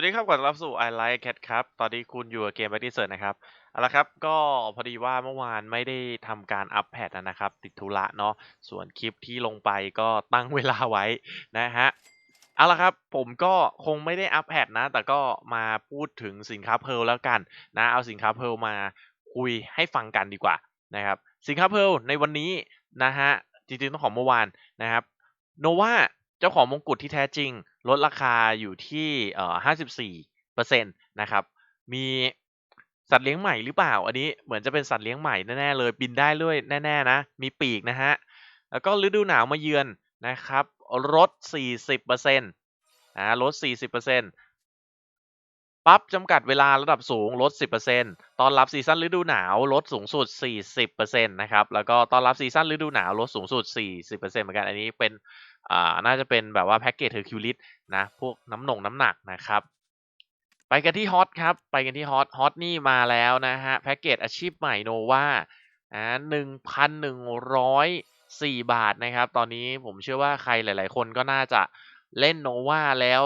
วัสดีครับก่อนรับสู่ I Like Cat ครับ ตอนนี้คุณอยู่กับเกม b a t t l e นะครับ เอาละครับ ก็พอดีว่าเมื่อวานไม่ได้ทำการอัปแพดนะครับ ติดธุระเนาะ ส่วนคลิปที่ลงไปก็ตั้งเวลาไว้นะฮะ เอาละครับ ผมก็คงไม่ได้อัปแพดนะ แต่ก็มาพูดถึงสินค้าเพลแล้วกันนะ เอาสินค้าเพลมาคุยให้ฟังกันดีกว่านะครับ สินค้าเพลในวันนี้นะฮะ จริงๆต้องของเมื่อวานนะครับ โนวาเจ้าของมงกุฎที่แท้จริง ลดราคาอยู่ที่เอ่อ54เปอร์เซ็นต์นะครับ มีสัตว์เลี้ยงใหม่หรือเปล่า อันนี้เหมือนจะเป็นสัตว์เลี้ยงใหม่แน่ๆเลยบินได้ด้วยแน่ๆนะ มีปีกนะฮะ แล้วก็ฤดูหนาวมาเยือนนะครับลด40เปอร์เซ็นต์ลด 40เปอร์เซ็นต์ปั๊บจำกัดเวลาระดับสูงลด 10%ตอนรับซีซั่นฤดูหนาวลดสูงสุด 40%นะครับ แล้วก็ตอนรับซีซั่นฤดูหนาวลดสูงสุด 40%เหมือนกัน อันนี้เป็น อ่าน่าจะเป็นแบบว่าแพ็กเกจเทอร์คิวลิสนะพวกน้ำหนงน้ำหนักนะครับไปกันที่ฮอตครับไปกันที่ฮอตฮอตนี่มาแล้วนะฮะแพ็กเกจอาชีพใหม่โนวาอ่าหนึ่งพันหนึ่งร้อยสี่บาทนะครับ ตอนนี้ผมเชื่อว่าใครหลาย ๆ คนก็น่าจะเล่นโนวาแล้ว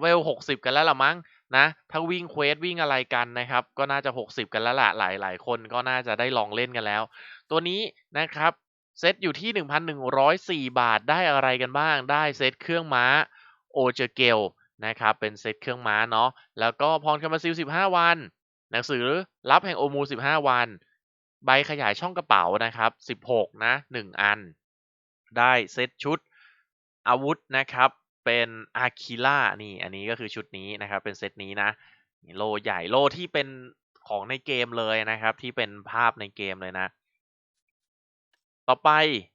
เวลหกสิบกันแล้วละมั้งนะถ้าวิ่งเควสวิ่งอะไรกันนะครับ ก็น่าจะ 60 กันแล้วละหลายๆคนก็น่าจะได้ลองเล่นกันแล้ว ตัวนี้นะครับ เซตอยู่ที่ 1,104 บาทได้อะไรกันบ้าง ได้เซตเครื่องม้าโอเจเกลนะครับเป็นเซตเครื่องม้าเนาะแล้วก็พรคามาซิล 15 วัน หนังสือรับแห่งโอมู 15 วัน ใบขยายช่องกระเป๋านะครับ 16 นะ 1 อัน ได้เซตชุดอาวุธนะครับ เป็นอาคิล่านี่อันนี้ก็คือชุดนี้นะครับ เป็นเซตนี้นะ โลใหญ่โลที่เป็นของในเกมเลยนะครับ ที่เป็นภาพในเกมเลยนะ ต่อไป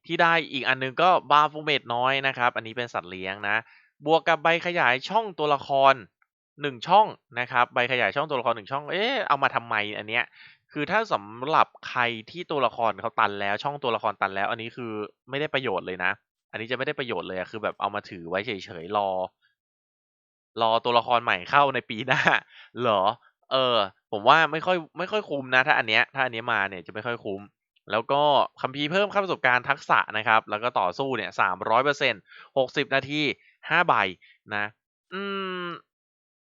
ที่ได้อีกอันนึงก็บาฟูเมตน้อยนะครับ อันนี้เป็นสัตว์เลี้ยงนะ บวกกับใบขยายช่องตัวละครหนึ่งช่องนะครับ ใบขยายช่องตัวละครหนึ่งช่อง เอ๊ะเอามาทำไมอันเนี้ย คือถ้าสำหรับใครที่ตัวละครเขาตันแล้ว ช่องตัวละครตันแล้ว อันนี้คือไม่ได้ประโยชน์เลยนะ อันนี้จะไม่ได้ประโยชน์เลยคือแบบเอามาถือไว้เฉยๆรอ รอตัวละครใหม่เข้าในปีหน้าเหรอ เออ ผมว่าไม่ค่อยไม่ค่อยคุ้มนะ ถ้าอันเนี้ยถ้าอันเนี้ยมาเนี่ยจะไม่ค่อยคุ้ม แล้วก็คัมภีร์เพิ่มค่าประสบการณ์ทักษะนะครับ แล้วก็ต่อสู้เนี่ย300% 60นหกสิบนาที5ใบนะ อืม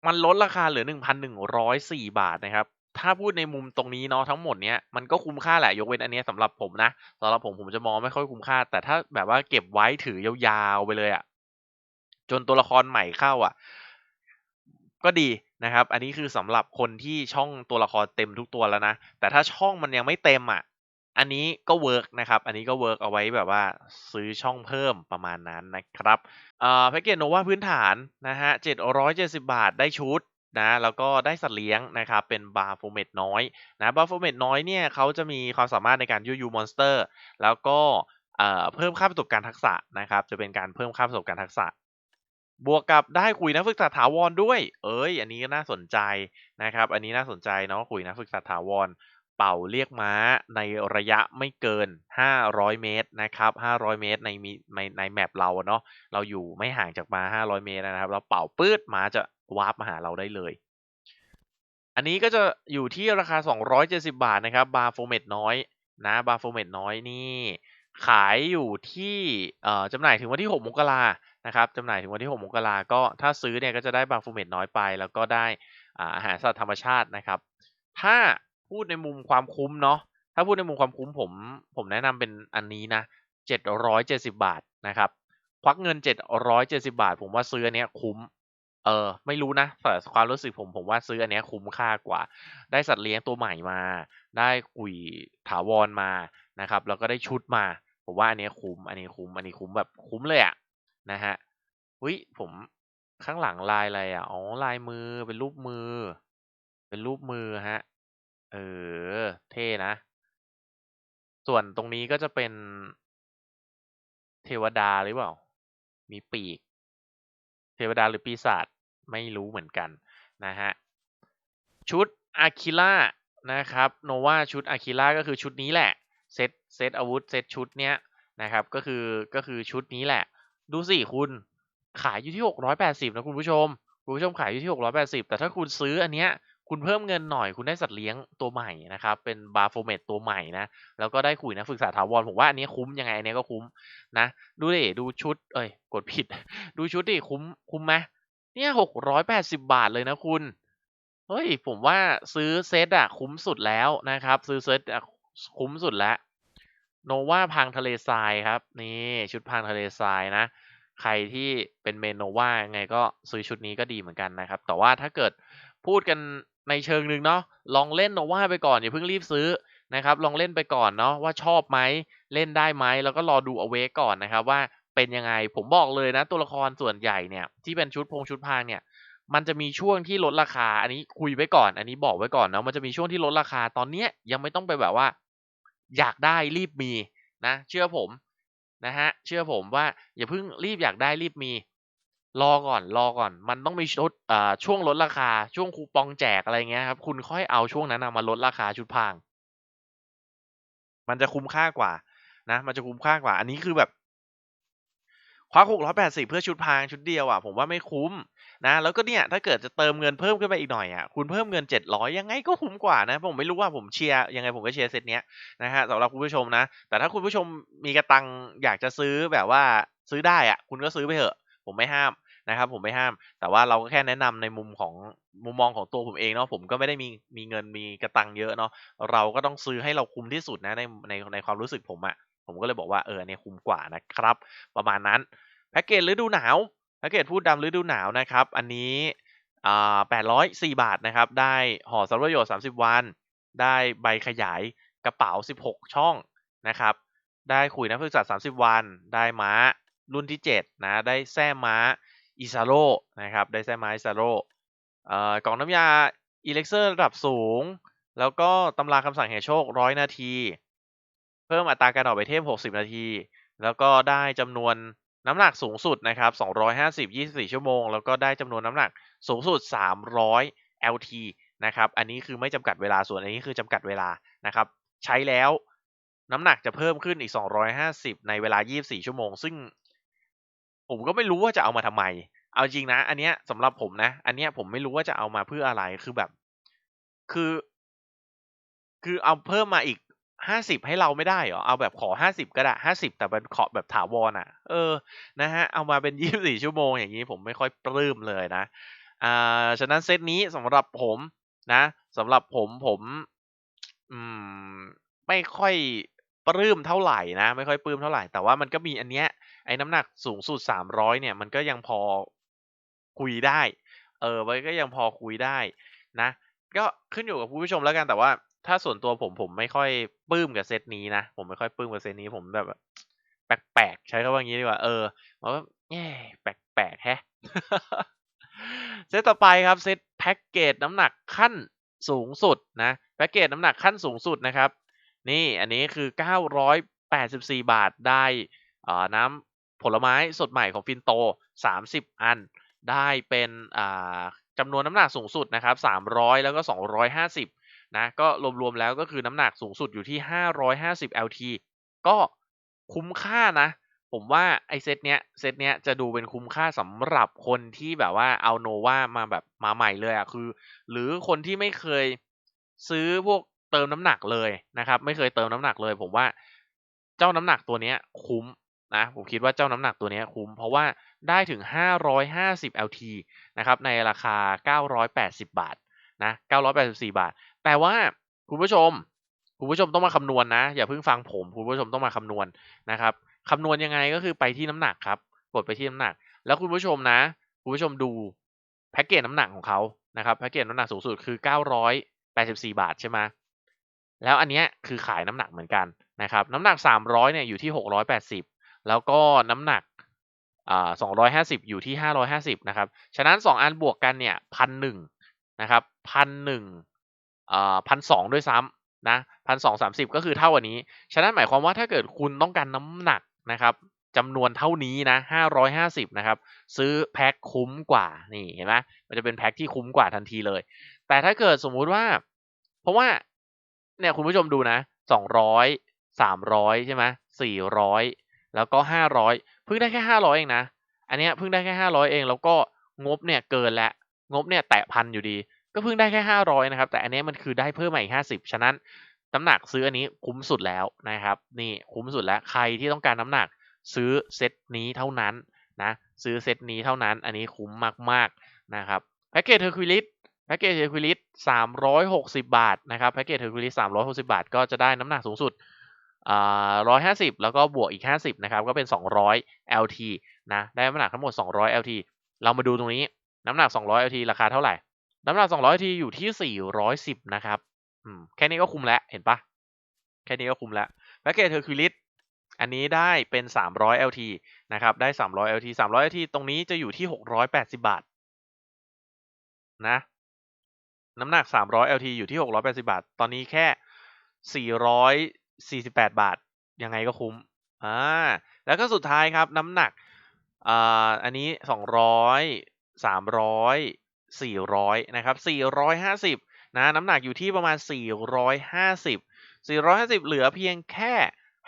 มันลดราคาเหลือ1,104บาทนะครับ ถ้าพูดในมุมตรงนี้เนาะทั้งหมดเนี้ยมันก็คุ้มค่าแหละยกเว้นอันนี้ยสำหรับผมนะสำหรับผมผมจะมองไม่ค่อยคุ้มค่า แต่ถ้าแบบว่าเก็บไว้ถือยาวๆไปเลยอะจนตัวละครใหม่เข้าอะก็ดีนะครับ อันนี้คือสำหรับคนที่ช่องตัวละครเต็มทุกตัวแล้วนะแต่ถ้าช่องมันยังไม่เต็มอะ อันนี้ก็เวิร์กนะครับ อันนี้ก็เวิร์กเอาไว้แบบว่าซื้อช่องเพิ่มประมาณนั้นนะครับแพ็กเกจโนวาพื้นฐานนะฮะ770 บาทได้ชุดนะแล้วก็ได้สัตว์เลี้ยงนะครับเป็นบาโฟเมตน้อยนะบาโฟเมตน้อยเนี่ยเขาจะมีความสามารถในการยูยูมอนสเตอร์ แล้วก็เพิ่มค่าประสบการณ์ทักษะนะครับจะเป็นการเพิ่มค่าประสบการณ์ทักษะ บวกกับได้ขุยนักฝึกษาถาวรด้วย เอ้ย อันนี้ก็น่าสนใจนะครับ อันนี้น่าสนใจเนาะขุยนักฝึกษาถาวร เป่าเรียกม้าในระยะไม่เกิน 500 เมตรนะครับ 500 เมตรในในในแมปเราเนาะเราอยู่ไม่ห่างจากม้า 500 เมตรนะครับ เราเป่าปื๊ดม้าจะวาร์ปมาหาเราได้เลย อันนี้ก็จะอยู่ที่ราคา 270 บาทนะครับบาร์โฟเมตน้อยนะบาร์โฟเมตน้อยนี่ขายอยู่ที่เอ่อจำหน่ายถึงวันที่ 6 มกรานะครับจำหน่ายถึงวันที่ 6 มกราก็ถ้าซื้อเนี่ยก็จะได้บาโฟเมตน้อยไป แล้วก็ได้อาหารสัตว์ธรรมชาตินะครับ ถ้า พูดในมุมความคุ้มเนาะถ้าพูดในมุมความคุ้มผม ผมแนะนำเป็นอันนี้นะ770บาทนะครับควักเงิน770บาท ผมว่าซื้ออันเนี้ยคุ้ม เออ ไม่รู้นะแต่ความรู้สึกผมผมว่าซื้ออันเนี้ยคุ้มค่ากว่า ได้สัตว์เลี้ยงตัวใหม่มา ได้ขุยถาวรมานะครับ แล้วก็ได้ชุดมา ผมว่าอันเนี้ยคุ้ม อันนี้คุ้ม อันนี้คุ้มแบบคุ้มเลยอะนะฮะอุ้ยผมข้างหลังลายอะไรอะอ๋อลายมือเป็นรูปมือ เป็นรูปมือฮะ เออ เท่นะ ส่วนตรงนี้ก็จะเป็น เทวดาหรือเปล่า มีปีก เทวดาหรือปีศาจไม่รู้เหมือนกันนะฮะ ชุดอาคิล่านะครับโนวาชุดอาคิล่าก็คือชุดนี้แหละ เซตเซตอาวุธเซตชุดเนี้ยนะครับ ก็คือก็คือชุดนี้แหละ ดูสิคุณขายอยู่ที่ 680 นะคุณผู้ชม คุณผู้ชมขายอยู่ที่ 680 แต่ถ้าคุณซื้ออันเนี้ย คุณเพิ่มเงินหน่อยคุณได้สัตว์เลี้ยงตัวใหม่นะครับ เป็นบาโฟเมตตัวใหม่นะ แล้วก็ได้ขุยนักฝึกษาถาวรผมว่าอันนี้คุ้มยังไงอันนี้ก็คุ้มนะ ดูดิดูชุด เอ้ย กดผิด ดูชุดดิคุ้มคุ้มไหมเนี่ยหกร้อยแปดสิบาทเลยนะคุณเฮ้ยผมว่าซื้อเซตอะคุ้มสุดแล้วนะครับ ซื้อเซตอะคุ้มสุดแล้วโนวาพังทะเลทรายครับนี่ชุดพังทะเลทรายนะ ใครที่เป็นเมนโนวาไงก็ซื้อชุดนี้ก็ดีเหมือนกันนะครับ แต่ว่าถ้าเกิดพูดกัน ในเชิงหนึ่งเนาะลองเล่นโนวาไปก่อนอย่าเพิ่งรีบซื้อนะครับลองเล่นไปก่อนเนาะว่าชอบไหมเล่นได้ไหมแล้วก็รอดูเอาเวก่อนนะครับว่าเป็นยังไงผมบอกเลยนะ ตัวละครส่วนใหญ่เนี่ยที่เป็นชุดพงชุดพางเนี่ยมันจะมีช่วงที่ลดราคา อันนี้คุยไว้ก่อน อันนี้บอกไว้ก่อนเนาะมันจะมีช่วงที่ลดราคาตอนเนี้ยยังไม่ต้องไปแบบว่า อยากได้รีบมีนะ เชื่อผมนะฮะเชื่อผมว่าอย่าเพิ่งรีบอยากได้รีบมี รอก่อนรอก่อน มันต้องมีชุดอ่าช่วงลดราคาช่วงคูปองแจกอะไรเงี้ยครับ คุณค่อยเอาช่วงนั้นนะมาลดราคาชุดพาง มันจะคุ้มค่ากว่า นะ มันจะคุ้มค่ากว่า อันนี้คือแบบควัก680เพื่อชุดพางชุดเดียวอะผมว่าไม่คุ้มนะแล้วก็เนี่ยถ้าเกิดจะเติมเงินเพิ่มขึ้นไปอีกหน่อยอะคุณเพิ่มเงิน700ยังไงก็คุ้มกว่านะผมไม่รู้ว่าผมเชียร์ยังไงผมก็เชียร์เซตเนี้ยนะครับสำหรับคุณผู้ชมนะ แต่ถ้าคุณผู้ชมมีกระตังอยากจะซื้อแบบว่าซื้อได้อะคุณก็ซื้อไปเถอะ ผมไม่ห้ามนะครับ ผมไม่ห้าม แต่ว่าเราก็แค่แนะนำในมุมของมุมมองของตัวผมเองเนาะผมก็ไม่ได้มีมีเงินมีกระตังเยอะเนาะเราก็ต้องซื้อให้เราคุ้มที่สุดนะในในในความรู้สึกผมอะผมก็เลยบอกว่าเอออันนี้คุ้มกว่านะครับ ประมาณนั้นแพ็กเกจฤดูหนาวแพ็กเกจพูดดำฤดูหนาวนะครับ อันนี้อ่า804บาทนะครับ ได้ห่อสำรวจประโยชน์30วัน ได้ใบขยายกระเป๋า16ช่องนะครับ ได้ขุยนักฝึกษา30วัน ได้ม้า รุ่นที่ 7 นะ ได้แส้ม้าอิซาโร่นะครับ ได้แส้ม้าอิซาโร่กล่องน้ำยาอีเล็กเซอร์ระดับสูง แล้วก็ตำราคำสั่งแห่งโชค 100 นาที เพิ่มอัตราการออกไปเทม 60 นาที แล้วก็ได้จำนวนน้ำหนักสูงสุดนะครับ 250 24 ชั่วโมง แล้วก็ได้จำนวนน้ำหนักสูงสุด 300 LT นะครับ อันนี้คือไม่จำกัดเวลา ส่วนอันนี้คือจำกัดเวลา นะครับ ใช้แล้วน้ำหนักจะเพิ่มขึ้นอีก 250 ในเวลา 24 ชั่วโมง ซึ่ง ผมก็ไม่รู้ว่าจะเอามาทำไม เอาจริงนะ อันเนี้ยสำหรับผมนะ อันเนี้ยผมไม่รู้ว่าจะเอามาเพื่ออะไร คือแบบ คือ คือเอาเพิ่มมาอีก50ให้เราไม่ได้เหรอ เอาแบบขอ50ก็ได้50แต่เป็นขอแบบถาวรอะ เออ นะฮะ เอามาเป็น24ชั่วโมงอย่างงี้ผมไม่ค่อยปลื้มเลยนะ อ่า ฉะนั้นเซตนี้สำหรับผมนะสำหรับผมผม อืม ไม่ค่อย ปลื้มเท่าไหร่นะ ไม่ค่อยปลื้มเท่าไหร่ แต่ว่ามันก็มีอันเนี้ยไอ้น้ำหนักสูงสุด300เนี่ย มันก็ยังพอคุยได้ เออมันก็ยังพอคุยได้นะ ก็ขึ้นอยู่กับคุณผู้ชมแล้วกันแต่ว่าถ้าส่วนตัวผมผมไม่ค่อยปลื้มกับเซตนี้นะผมไม่ค่อยปลื้มกับเซตนี้ผมแบบแปลกๆใช้คำว่างี้ดีกว่าเออมันก็เอ๊แปลกๆแฮะเซตต่อไปครับเซตแพ็กเกจน้ำหนักขั้นสูงสุดนะแพ็กเกจน้ำหนักขั้นสูงสุดนะครับ นี่อันนี้คือ 984 บาทได้อ่าน้ำผลไม้สดใหม่ของฟินโต 30 อัน ได้เป็นอ่าจำนวนน้ำหนักสูงสุดนะครับ 300 แล้วก็ 250 นะ ก็รวมๆแล้วก็คือน้ำหนักสูงสุดอยู่ที่ 550 LT ก็คุ้มค่านะ ผมว่าไอ้เซตเนี้ยเซตเนี้ยจะดูเป็นคุ้มค่าสำหรับคนที่แบบว่าเอาโนวามาแบบมาใหม่เลยอะคือ หรือคนที่ไม่เคยซื้อพวก เติมน้ำหนักเลยนะครับ ไม่เคยเติมน้ำหนักเลย ผมว่าเจ้าน้ำหนักตัวเนี้ยคุ้มนะผมคิดว่าเจ้าน้ำหนักตัวเนี้ยคุ้ม เพราะว่าได้ถึง 550 LT นะครับในราคา 980 บาทนะ984 บาท แต่ว่าคุณผู้ชม คุณผู้ชมต้องมาคำนวณนะอย่าเพิ่งฟังผม คุณผู้ชมต้องมาคำนวณนะครับคำนวณยังไงก็คือไปที่น้ำหนักครับ กดไปที่น้ำหนัก แล้วคุณผู้ชมนะ คุณผู้ชมดูแพ็กเกจน้ำหนักของเขานะครับแพ็กเกจน้ำหนักสูงสุดคือ 984 บาทใช่ไหม แล้วอันเนี้ยคือขายน้ำหนักเหมือนกันนะครับน้ำหนัก 300เนี่ยอยู่ที่ 680 แล้วก็น้ำหนักอ่า250 อยู่ที่ 550นะครับฉะนั้น 2 อันบวกกันเนี่ย1,100นะครับ1,100อ่า1,200ด้วยซ้ำนะ1,230ก็คือเท่าอันนี้ ฉะนั้นหมายความว่าถ้าเกิดคุณต้องการน้ำหนักนะครับจำนวนเท่านี้นะ550นะครับซื้อแพ็กคุ้มกว่านี่เห็นไหมมันจะเป็นแพ็กที่คุ้มกว่าทันทีเลย แต่ถ้าเกิดสมมุติว่า เพราะว่า เนี่ยคุณผู้ชมดูนะ200 300ใช่ไหม400แล้วก็500เพิ่งได้แค่500เองนะ อันเนี้ยเพิ่งได้แค่500เอง แล้วก็งบเนี่ยเกินแล้วงบเนี่ยแตะพันอยู่ดี ก็เพิ่งได้แค่500นะครับ แต่อันนี้มันคือได้เพิ่มมาอีก50ฉะนั้นน้ำหนักซื้ออันนี้คุ้มสุดแล้วนะครับ นี่คุ้มสุดแล้วใครที่ต้องการน้ำหนักซื้อเซตนี้เท่านั้นนะซื้อเซตนี้เท่านั้น อันนี้คุ้มมากๆนะครับแพ็กเกจเทอร์คิลิส แพ็กเกจเทอร์คิลิส360 บาทนะครับแพ็กเกจเทอร์คิลิส360 บาท ก็จะได้น้ำหนักสูงสุดร้อ่า150แล้วก็บวกอีก 50นะครับก็เป็น 200 LT นะได้น้ำหนักทั้งหมด 200 LT เรามาดูตรงนี้น้ำหนัก 200 LT ราคาเท่าไหร่ น้ำหนัก 200 LT อยู่ที่ 410 นะครับอืมแค่นี้ก็คุ้มแล้วเห็นปะแค่นี้ก็คุ้มแล้วแพ็กเกจเทอร์คิลิสอันนี้ได้เป็น 300 LT นะครับได้ 300 LT 300 LT ตรงนี้จะอยู่ที่ 680 บาทนะ น้ำหนัก 300 LT อยู่ที่ 680 บาท ตอนนี้แค่ 448 บาท ยังไงก็คุ้ม อ่า แล้วก็สุดท้ายครับ น้ำหนัก อ่า อันนี้ 200 300 400 นะครับ 450 นะ น้ำหนักอยู่ที่ประมาณ 450 450 เหลือเพียงแค่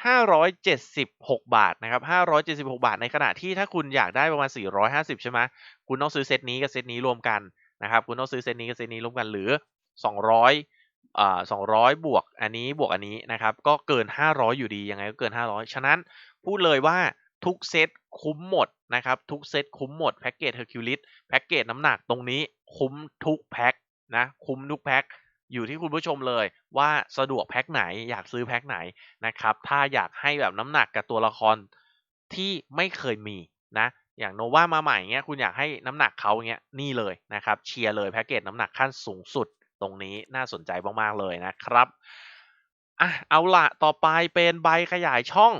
576 บาทนะครับ 576 บาท ในขณะที่ถ้าคุณอยากได้ประมาณ 450 ใช่ไหม คุณต้องซื้อเซตนี้กับเซตนี้รวมกัน นะครับคุณต้องซื้อเซตนี้กับเซตนี้รวมกันหรือ 200อ่า200 บวกอันนี้บวกอันนี้นะครับก็เกิน 500 อยู่ดียังไงก็เกิน 500 ฉะนั้นพูดเลยว่าทุกเซตคุ้มหมดนะครับทุกเซตคุ้มหมดแพ็กเกจเฮอร์คิวลิสแพ็กเกจน้ำหนักตรงนี้คุ้มทุกแพ็คนะคุ้มทุกแพ็คอยู่ที่คุณผู้ชมเลยว่าสะดวกแพ็คไหนอยากซื้อแพ็คไหนนะครับถ้าอยากให้แบบน้ำหนักกับตัวละครที่ไม่เคยมีนะ อย่างโนวามาใหม่เงี้ยคุณอยากให้น้ำหนักเขาเงี้ยนี่เลยนะครับเชียร์เลยแพ็กเกจน้ำหนักขั้นสูงสุดตรงนี้น่าสนใจมากๆเลยนะครับอะเอาละต่อไปเป็นใบขยายช่อง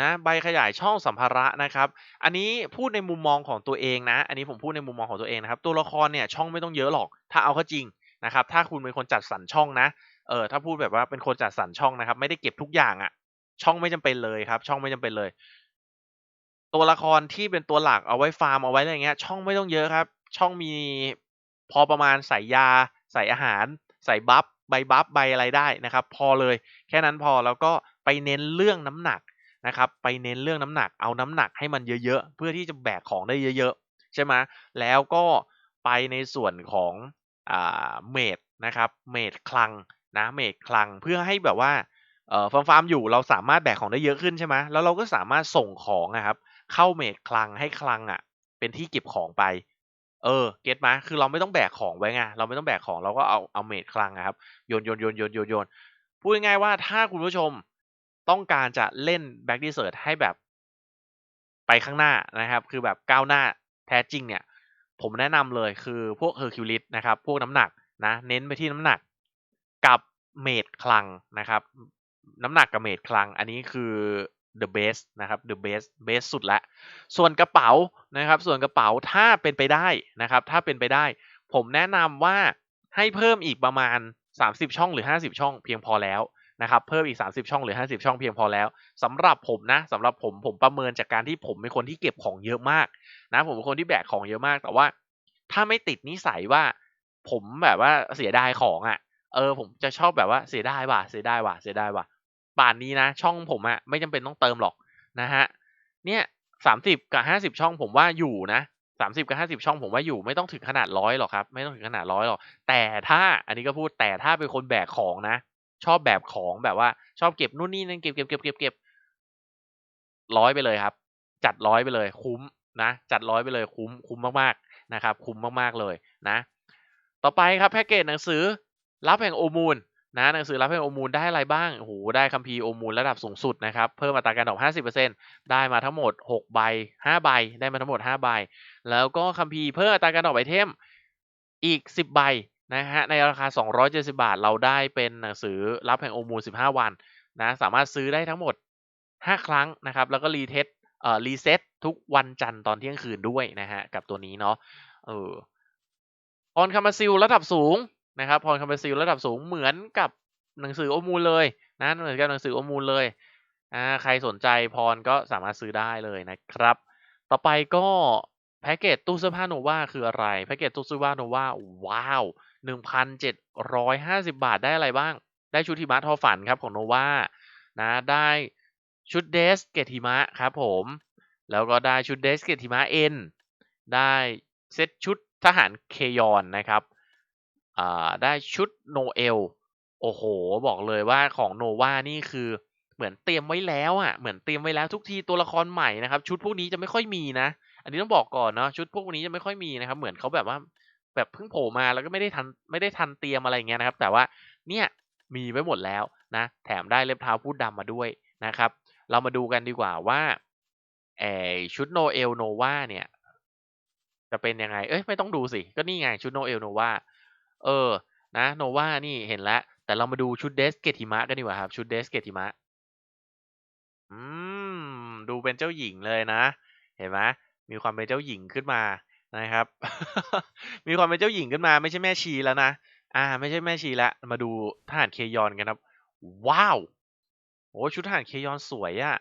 นะใบขยายช่องสัมภาระนะครับ อันนี้พูดในมุมมองของตัวเองนะ อันนี้ผมพูดในมุมมองของตัวเองนะครับ ตัวละครเนี่ยช่องไม่ต้องเยอะหรอก ถ้าเอาเข้าจริงนะครับ ถ้าคุณเป็นคนจัดสรรช่องนะ เออถ้าพูดแบบว่าเป็นคนจัดสรรช่องนะครับ ไม่ได้เก็บทุกอย่างอะ่ะช่องไม่จำเป็นเลยครับ ช่องไม่จำเป็นเลย ตัวละครที่เป็นตัวหลักเอาไว้ฟาร์มเอาไว้ อะไรเงี้ย ช่องไม่ต้องเยอะครับ ช่องมีพอประมาณใส่ยา ใส่อาหาร ใส่บัฟใบบัฟใบอะไรได้นะครับ พอเลยแค่นั้นพอแล้วก็ไปเน้นเรื่องน้ำหนักนะครับ ไปเน้นเรื่องน้ำหนัก เอาน้ำหนักให้มันเยอะๆ เพื่อที่จะแบกของได้เยอะๆ ใช่ไหมแล้วก็ไปในส่วนของอ่าเมดนะครับ เมดคลังนะเมดคลังเพื่อให้แบบว่าเอ่อฟาร์มฟาร์มอยู่เราสามารถแบกของได้เยอะขึ้นใช่ไหมแล้วเราก็สามารถส่งของนะครับ เข้าเมดคลังให้คลังอะ เป็นที่เก็บของไป เออ เก็ตไหมคือเราไม่ต้องแบกของไว้ไงเราไม่ต้องแบกของเราก็เอาเอาเมดคลังนะครับโยนโยนโยนโยนโยนโยนพูดง่ายๆว่าถ้าคุณผู้ชมต้องการจะเล่นแบ็กดีเซิร์ตให้แบบไปข้างหน้านะครับ คือแบบก้าวหน้าแท้จริงเนี่ย ผมแนะนำเลยคือพวกเฮอร์คิวลิสนะครับ พวกน้ำหนักนะ เน้นไปที่น้ำหนักกับเมดคลังนะครับ น้ำหนักกับเมดคลัง อันนี้คือ the best นะครับ the best best สุดละ ส่วนกระเป๋านะครับ ส่วนกระเป๋าถ้าเป็นไปได้นะครับ ถ้าเป็นไปได้ ผมแนะนำว่าให้เพิ่มอีกประมาณ 30 ช่องหรือ 50 ช่องเพียงพอแล้วนะครับเพิ่มอีก 30 ช่องหรือ 50 ช่องเพียงพอแล้วสำหรับผมนะสำหรับผมผมประเมินจากการที่ผมเป็นคนที่เก็บของเยอะมากนะผมเป็นคนที่แบกของเยอะมาก แต่ว่า ถ้าไม่ติดนิสัยว่า ผมแบบว่าเสียดายของอะ่ะ เออผมจะชอบแบบว่าเสียดายว่ะเสียดายว่ะเสียดายว่ะ ป่านนี้นะ ช่องผมอะไม่จำเป็นต้องเติมหรอกนะฮะเนี่ยสามสิบกับห้าสิบช่องผมว่าอยู่นะสามสิบกับห้าสิบช่องผมว่าอยู่ไม่ต้องถึงขนาดร้อยหรอกครับ ไม่ต้องถึงขนาดร้อยหรอก แต่ถ้าอันนี้ก็พูดแต่ถ้าเป็นคนแบกของนะ ชอบแบบของแบบว่า ชอบเก็บนู่นนี่นั่นเก็บเก็บเก็บเก็บเก็บร้อยไปเลยครับ จัดร้อยไปเลย คุ้มนะจัดร้อยไปเลยคุ้มคุ้มมากๆนะครับ คุ้มมากๆเลยนะ ต่อไปครับแพ็กเกจหนังสือรับแห่งโอมูล นะหนังสือรับแห่งโอมูลได้อะไรบ้างโอ้โหได้คัมภีร์โอมูลระดับสูงสุดนะครับเพิ่มอัตราการดอก 50%ได้มาทั้งหมด 6 ใบ 5 ใบ ได้มาทั้งหมด 5 ใบ แล้วก็คัมภีร์เพิ่มอัตราการดอกไอเทมอีก 10 ใบนะฮะในราคา 270 บาท เราได้เป็นหนังสือรับแห่งโอมูล 15 วันนะสามารถซื้อได้ทั้งหมด 5 ครั้งนะครับแล้วก็รีเทสเอ่อรีเซ็ตทุกวันจันทร์ตอนเที่ยงคืนด้วยนะฮะกับตัวนี้เนาะเออพรคามาซิลระดับสูง นะครับพรคามาซิลระดับสูงเหมือนกับหนังสือโอมูลเลยนะเหมือนกับหนังสือโอมูลเลยอ่าใครสนใจพรก็สามารถซื้อได้เลยนะครับ ต่อไปก็แพ็กเกจตู้เสื้อผ้าโนวาคืออะไรแพ็กเกจตู้เสื้อผ้าโนวาว้าว 1,750 บาทได้อะไรบ้าง ได้ชุดหิมะทอฝันครับของโนวานะได้ชุดเดสเกตหิมะครับผม แล้วก็ได้ชุดเดสเกตหิมะเอ็นได้เซตชุดทหารเคยอนนะครับ อ่าได้ชุดโนเอลโอ้โห บอกเลยว่าของโนวานี่คือเหมือนเตรียมไว้แล้วอะเหมือนเตรียมไว้แล้วทุกทีตัวละครใหม่นะครับ ชุดพวกนี้จะไม่ค่อยมีนะ อันนี้ต้องบอกก่อนเนาะชุดพวกนี้จะไม่ค่อยมีนะครับ เหมือนเขาแบบว่าแบบเพิ่งโผล่มาแล้วก็ไม่ได้ทันไม่ได้ทันเตรียมอะไรเงี้ยนะครับ แต่ว่าเนี่ยมีไว้หมดแล้วนะ แถมได้เล็บเท้าพูดดำมาด้วยนะครับ เรามาดูกันดีกว่าว่าเออชุดโนเอลโนวาเนี่ย จะเป็นยังไง เอ้ยไม่ต้องดูสิ ก็นี่ไงชุดโนเอลโนวา เออ นะโนวานี่เห็นแล้ว แต่เรามาดูชุดเดสเกติมะกันดีกว่าครับ ชุดเดสเกติมะ อืม ดูเป็นเจ้าหญิงเลยนะ เห็นไหมมีความเป็นเจ้าหญิงขึ้นมานะครับ มีความเป็นเจ้าหญิงขึ้นมา ไม่ใช่แม่ชีแล้วนะ อ่า ไม่ใช่แม่ชีแล้ว มาดูทหารเคยอนกันครับ ว้าวโอ้ชุดทหารเคยอนสวยอะ่ะ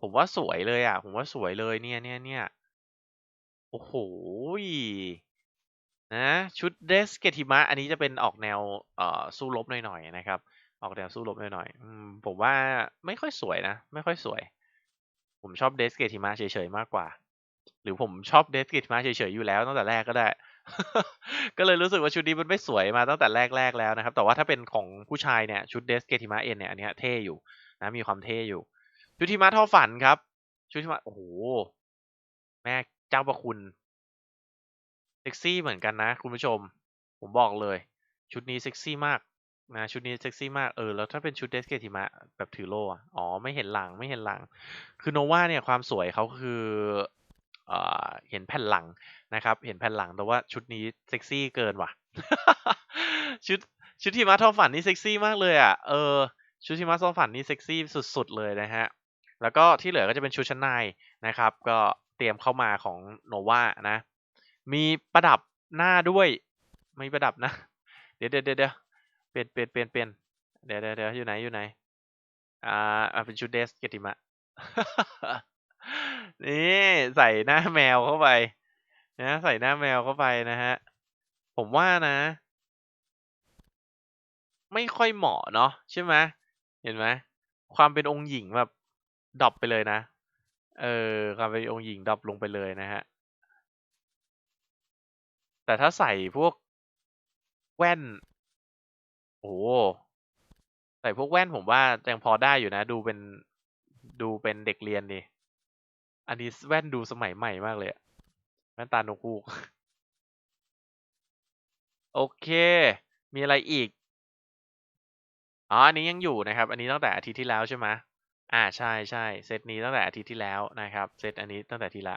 ผมว่าสวยเลยอะ่ะ ผมว่าสวยเลยเนี่ยเนี่ยเนี่ยโอ้โห นะ ชุดเดสเกติมะ อันนี้จะเป็นออกแนวเอ่อสู้รบหน่อยๆนะครับ ออกแนวสู้รบหน่อยๆอืมผมว่าไม่ค่อยสวยนะ ไม่ค่อยสวย ผมชอบเดสเกติมะเฉยๆมากกว่า หรือผมชอบเดสเกติมะเฉยๆอยู่แล้วตั้งแต่แรกก็ได้ ก็เลยรู้สึกว่าชุดนี้มันไม่สวยมาตั้งแต่แรกๆแล้วนะครับ แต่ว่าถ้าเป็นของผู้ชายเนี่ยชุดเดสเกติมะเอ็นเนี่ยอันนี้เท่อยู่นะมีความเท่อยู่ชุดทิมะท่อฝันครับชุดทิมะโอ้โหแม่เจ้าประคุณ เซ็กซี่เหมือนกันนะคุณผู้ชม ผมบอกเลย ชุดนี้เซ็กซี่มากนะชุดนี้เซ็กซี่มากเออแล้วถ้าเป็นชุดเดสเกติมะแบบถือโล่อะอ๋อไม่เห็นหลังไม่เห็นหลัง คือโนวาเนี่ยความสวยเขาคือเอ่อเห็นแผ่นหลังนะครับ เห็นแผ่นหลังแต่ว่าชุดนี้เซ็กซี่เกินว่ะ ชุดชุดที่มาทอฝันนี่เซ็กซี่มากเลยอะเออชุดที่มาทอฝันนี่เซ็กซี่สุด ๆ เลยนะฮะแล้วก็ที่เหลือก็จะเป็นชุดชั้นในนะครับ ก็เตรียมเข้ามาของโนวานะ มีประดับหน้าด้วยไม่ประดับนะ เดี๋ยวเดี๋ยวเดี๋ยวเปลี่ยนเปลี่ยนเปลี่ยนเปลี่ยนเดี๋ยวเดี๋ยวเดี๋ยวอยู่ไหนอยู่ไหนอ่าอ่าเป็นชุดเดสเกติมะนี่ใส่หน้าแมวเข้าไป นะใส่หน้าแมวเข้าไปนะฮะ ผมว่านะ ไม่ค่อยเหมาะเนาะใช่ไหมเห็นไหมความเป็นองค์หญิงแบบดรอปไปเลยนะ เออ ความเป็นองค์หญิงดรอปลงไปเลยนะฮะ แต่ถ้าใส่พวกแว่น โอ้ใส่พวกแว่นผมว่ายังพอได้อยู่นะ ดูเป็นดูเป็นเด็กเรียนดิอันนี้แว่นดูสมัยใหม่มากเลยอะแว่นตานกฮูกโอเค มีอะไรอีกอ๋ออันนี้ยังอยู่นะครับ อันนี้ตั้งแต่อาทิตย์ที่แล้วใช่ไหมอ่าใช่ใช่เซตนี้ตั้งแต่อาทิตย์ที่แล้วนะครับ เซตอันนี้ตั้งแต่ทีละ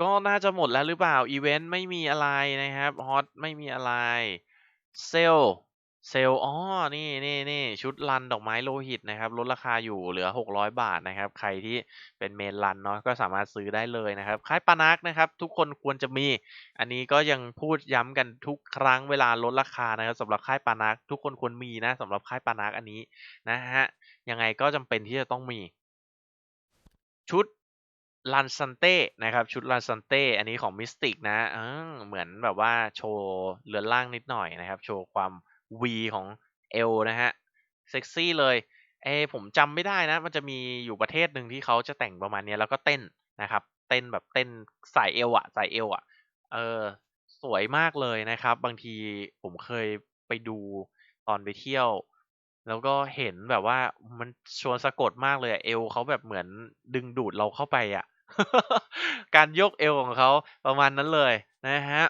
ก็น่าจะหมดแล้วหรือเปล่า อีเวนต์ไม่มีอะไรนะครับ ฮอตไม่มีอะไร เซลเซลอ๋อ นี่นี่นี่ชุดรันดอกไม้โลหิตนะครับ ลดราคาอยู่เหลือ 600 บาทนะครับ ใครที่เป็นเมนรันเนาะ ก็สามารถซื้อได้เลยนะครับค่ายปานักนะครับ ทุกคนควรจะมี อันนี้ก็ยังพูดย้ำกันทุกครั้งเวลาลดราคานะครับสำหรับค่ายปานัก ทุกคนควรมีนะสำหรับค่ายปานักอันนี้นะฮะ ยังไงก็จำเป็นที่จะต้องมี ชุด ลันซันเต้นะครับ ชุดลันซันเต้อันนี้ของมิสติกนะเออเหมือนแบบว่าโชว์เลือนล่างนิดหน่อยนะครับ โชว์ความ V ของเอลนะฮะเซ็กซี่เลยเอผมจำไม่ได้นะ มันจะมีอยู่ประเทศหนึ่งที่เขาจะแต่งประมาณนี้แล้วก็เต้นนะครับ เต้นแบบเต้นสายเอวอะสายเอวอะเออสวยมากเลยนะครับ บางทีผมเคยไปดูตอนไปเที่ยว แล้วก็เห็นแบบว่ามันชวนสะกดมากเลยอะเอวเขาแบบเหมือนดึงดูดเราเข้าไปอะ การยกเอวของเขาประมาณนั้นเลยนะฮะ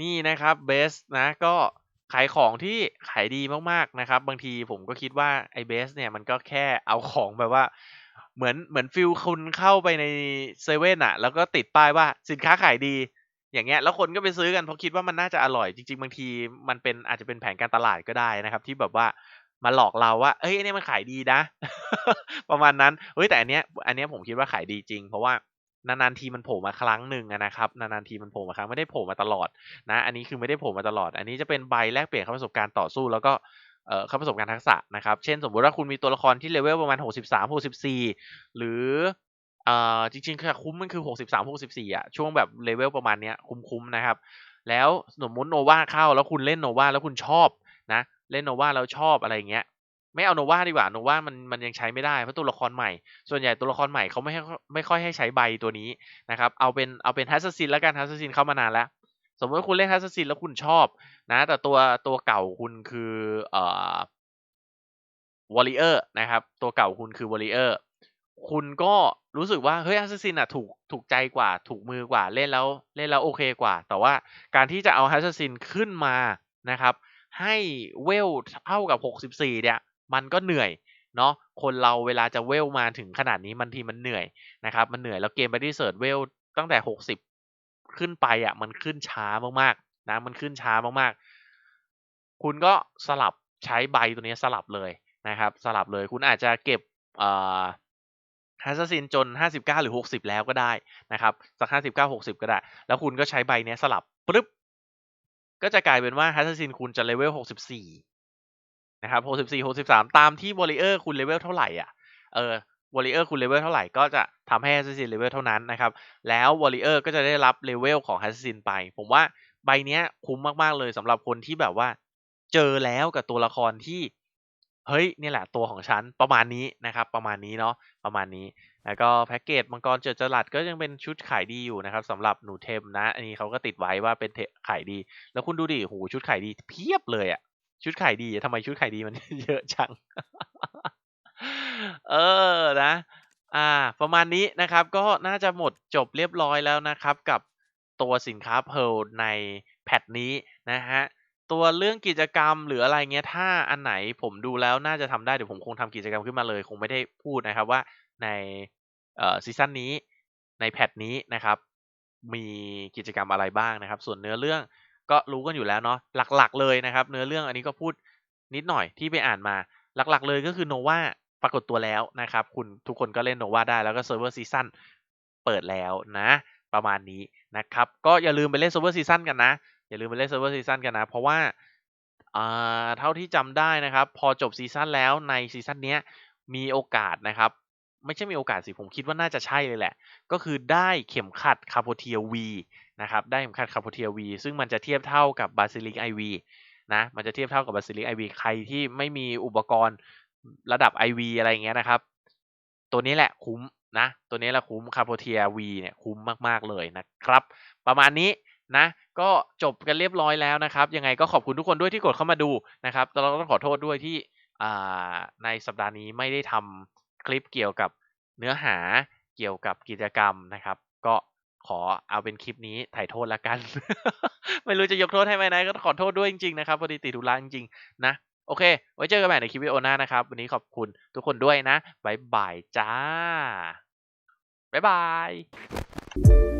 นี่นะครับเบสนะก็ขายของที่ขายดีมากๆนะครับ บางทีผมก็คิดว่าไอ้เบสเนี่ยมันก็แค่เอาของแบบว่า เหมือนเหมือนฟิลคุณเข้าไปในเซเว่นอะแล้วก็ติดป้ายว่าสินค้าขายดีอย่างเงี้ยแล้วคนก็ไปซื้อกันเพราะคิดว่ามันน่าจะอร่อยจริง ๆ บางทีมันเป็นอาจจะเป็นแผนการตลาดก็ได้นะครับ ที่แบบว่า มาหลอกเราว่า เอ้ยอันนี้มันขายดีนะ ประมาณนั้นเฮ้ยแต่อันเนี้ย อันเนี้ยผมคิดว่าขายดีจริง เพราะว่านานๆทีมันโผล่มาครั้งหนึ่งนะครับนานๆทีมันโผล่มาครั้งไม่ได้โผล่มาตลอดนะ อันนี้คือไม่ได้โผล่มาตลอด อันนี้จะเป็นใบแลกเปลี่ยนข้าประสบการณ์ต่อสู้แล้วก็เอ่อข้าประสบการณ์ทักษะนะครับ เช่นสมมุติว่าคุณมีตัวละครที่เลเวลประมาณ 63 64 หรือเอ่อจริงๆคือคุ้มมันคือ 63 64อะช่วงแบบเลเวลประมาณเนี้ยคุ้มๆนะครับ แล้วสมมุติโนวาเข้าแล้วคุณเล่นโนวาแล้วคุณชอบนะ เล่นโนวาแล้วชอบอะไรเงี้ยไม่เอาโนวาดีกว่าโนวามันมันยังใช้ไม่ได้เพราะตัวละครใหม่ ส่วนใหญ่ตัวละครใหม่เขาไม่ให้ไม่ค่อยให้ใช้ใบตัวนี้นะครับเอาเป็นเอาเป็นทัสซินแล้วกันทัสซินเข้ามานานแล้ว สมมติว่าคุณเล่นทัสซินแล้วคุณชอบนะ แต่ตัวตัวเก่าคุณคือเอ่อวอลเลเยอร์นะครับ ตัวเก่าคุณคือวอลเลเยอร์คุณก็รู้สึกว่าเฮ้ย Assassin อะถูกถูกใจกว่า ถูกมือกว่าเล่นแล้วเล่นแล้วโอเคกว่า แต่ว่าการที่จะเอา Assassin ขึ้นมานะครับ ให้เวลเท่ากับ 64 เนี่ย มันก็เหนื่อยเนาะคนเราเวลาจะเวลมาถึงขนาดนี้บางทีมันเหนื่อยนะครับมันเหนื่อยแล้วเกม Body Search เวลตั้งแต่ 60 ขึ้นไปอะมันขึ้นช้ามากๆนะมันขึ้นช้ามากๆ คุณก็สลับใช้ใบตัวนี้สลับเลยนะครับ สลับเลยคุณอาจจะเก็บเอ่อ Assassin จน 59 หรือ 60 แล้วก็ได้นะครับ สัก 59 60 ก็ได้ แล้วคุณก็ใช้ใบนี้สลับปึ๊บ ก็จะกลายเป็นว่าฮัสซินคุณจะ level 64นะครับ64 63ตามที่วอริเออร์คุณเลเวลเท่าไหร่อะเออวอริเออร์คุณเลเวลเท่าไหร่ ก็จะทำให้ฮัสซินเลเวลเท่านั้นนะครับ แล้ววอริเออร์ก็จะได้รับเลเวลของฮัสซินไป ผมว่าใบเนี้ยคุ้มมากๆเลยสำหรับคนที่แบบว่า เจอแล้วกับตัวละครที่ เฮ้ยนี่แหละตัวของฉันประมาณนี้นะครับประมาณนี้เนาะประมาณนี้ แล้วก็แพ็กเกจมังกรเจิดจรัสก็ยังเป็นชุดขายดีอยู่นะครับสำหรับหนูเทมนะ อันนี้เขาก็ติดไว้ว่าเป็นเทขายดี แล้วคุณดูดิโอ้โฮชุดขายดีเพียบเลยอะชุดขายดีทำไมชุดขายดีมันเยอะจัง เออนะ อ่า ประมาณนี้นะครับ ก็น่าจะหมดจบเรียบร้อยแล้วนะครับ กับตัวสินค้า Pearl ในแพตช์นี้นะครับ ตัวเรื่องกิจกรรม หรืออะไรเงี้ย ถ้าอันไหนผมดูแล้วน่าจะทำได้ เดี๋ยวผมคงทำกิจกรรมขึ้นมาเลย คงไม่ได้พูดนะครับว่า ใน เอ่อ ซีซันนี้ ในแพตช์นี้นะครับ มีกิจกรรมอะไรบ้างนะครับ ส่วนเนื้อเรื่องก็รู้กันอยู่แล้วเนาะ หลักๆ เลยนะครับ เนื้อเรื่องอันนี้ก็พูดนิดหน่อยที่ไปอ่านมา หลักๆ เลยก็คือ Nova ปรากฏตัวแล้วนะครับ คุณทุกคนก็เล่น Nova ได้แล้วก็เซิร์ฟเวอร์ซีซันเปิดแล้วนะ ประมาณนี้นะครับ ก็อย่าลืมไปเล่นเซิร์ฟเวอร์ซีซันกันนะ อย่าลืมไปเล่นเซิร์ฟเวอร์ซีซันกันนะ เพราะว่าเท่าที่จำได้นะครับ พอจบซีซันแล้วในซีซันนี้มีโอกาสนะครับ ไม่ใช่มีโอกาสสิ ผมคิดว่าน่าจะใช่เลยแหละ ก็คือได้เข็มขัด Capotia V นะครับ ได้เข็มขัด Capotia V ซึ่งมันจะเทียบเท่ากับ Basilisk IV นะ มันจะเทียบเท่ากับ Basilisk IV ใครที่ไม่มีอุปกรณ์ระดับ IV อะไรเงี้ยนะครับ ตัวนี้แหละคุ้มนะ ตัวนี้แหละคุ้ม Capotia V เนี่ยคุ้มมาก ๆ เลยนะครับ ประมาณนี้ นะ ก็จบกันเรียบร้อยแล้วนะครับ ยังไงก็ขอบคุณทุกคนด้วยที่กดเข้ามาดูนะครับแล้วเราก็ต้องขอโทษด้วยที่ในสัปดาห์นี้ไม่ได้ทำคลิปเกี่ยวกับเนื้อหาเกี่ยวกับกิจกรรมนะครับ ก็ขอเอาเป็นคลิปนี้ไถ่โทษล้วกัน ไม่รู้จะยกโทษให้ไหมนะก็ขอโทษด้วยจริงๆนะครับพอดีติดธุระจริงๆนะโอเค ไว้เจอกันใหม่ในคลิปวิดีโอหน้านะครับ วันนี้ขอบคุณทุกคนด้วยนะ บ๊ายบายจ้ะบ๊ายบาย